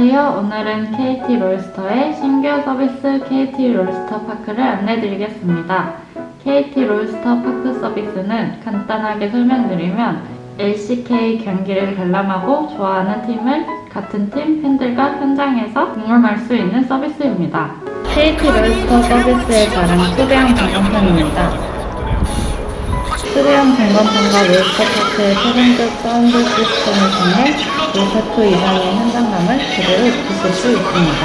안녕하세요. 오늘은 KT 롤스터의 신규 서비스 KT 롤스터 파크를 안내드리겠습니다. KT 롤스터 파크 서비스는 간단하게 설명드리면 LCK 경기를 관람하고 좋아하는 팀을 같은 팀 팬들과 현장에서 경험할 수 있는 서비스입니다. KT 롤스터 서비스의 자랑 초대형 방송편입니다. 초대형 점검판과 롤스터파크의 최종적 사운드 시스템을 통해 롤스터 이상의 현장감을 그대로 느끼실 수 있습니다.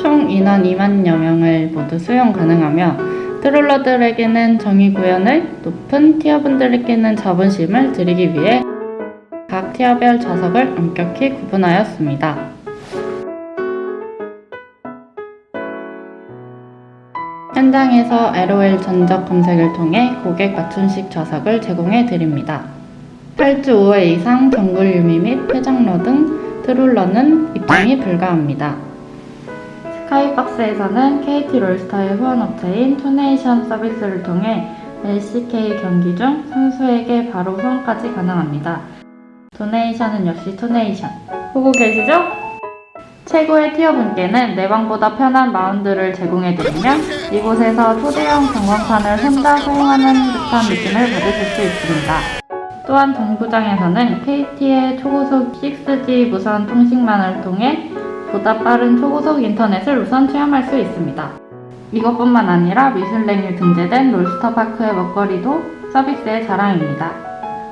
총 인원 2만여 명을 모두 수용 가능하며 트롤러들에게는 정의 구현을 높은 티어분들에게는 자본심을 드리기 위해 각 티어별 좌석을 엄격히 구분하였습니다. 현장에서 LOL 전적 검색을 통해 고객 맞춤식 좌석을 제공해 드립니다. 8주 5회 이상 정글 유미 및 회장로 등 트롤러는 입장이 불가합니다. 스카이박스에서는 KT 롤스터의 후원업체인 투네이션 서비스를 통해 LCK 경기 중 선수에게 바로 후원까지 가능합니다. 도네이션은 역시 투네이션. 보고 계시죠? 최고의 티어분께는 내방보다 편한 마운드를 제공해드리면 이곳에서 초대형 경광판을 혼자 사용하는 듯한 느낌을 받으실 수 있습니다. 또한 동부장에서는 KT의 초고속 6G 무선 통신망을 통해 보다 빠른 초고속 인터넷을 우선 체험할 수 있습니다. 이것뿐만 아니라 미슐랭이 등재된 롤스터파크의 먹거리도 서비스의 자랑입니다.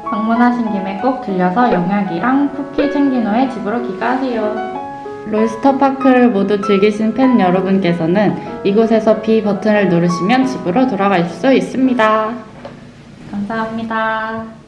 방문하신 김에 꼭 들려서 영양이랑 쿠키 챙긴 후에 집으로 귀가하세요. 롤스터파크를 모두 즐기신 팬 여러분께서는 이곳에서 B 버튼을 누르시면 집으로 돌아갈 수 있습니다. 감사합니다.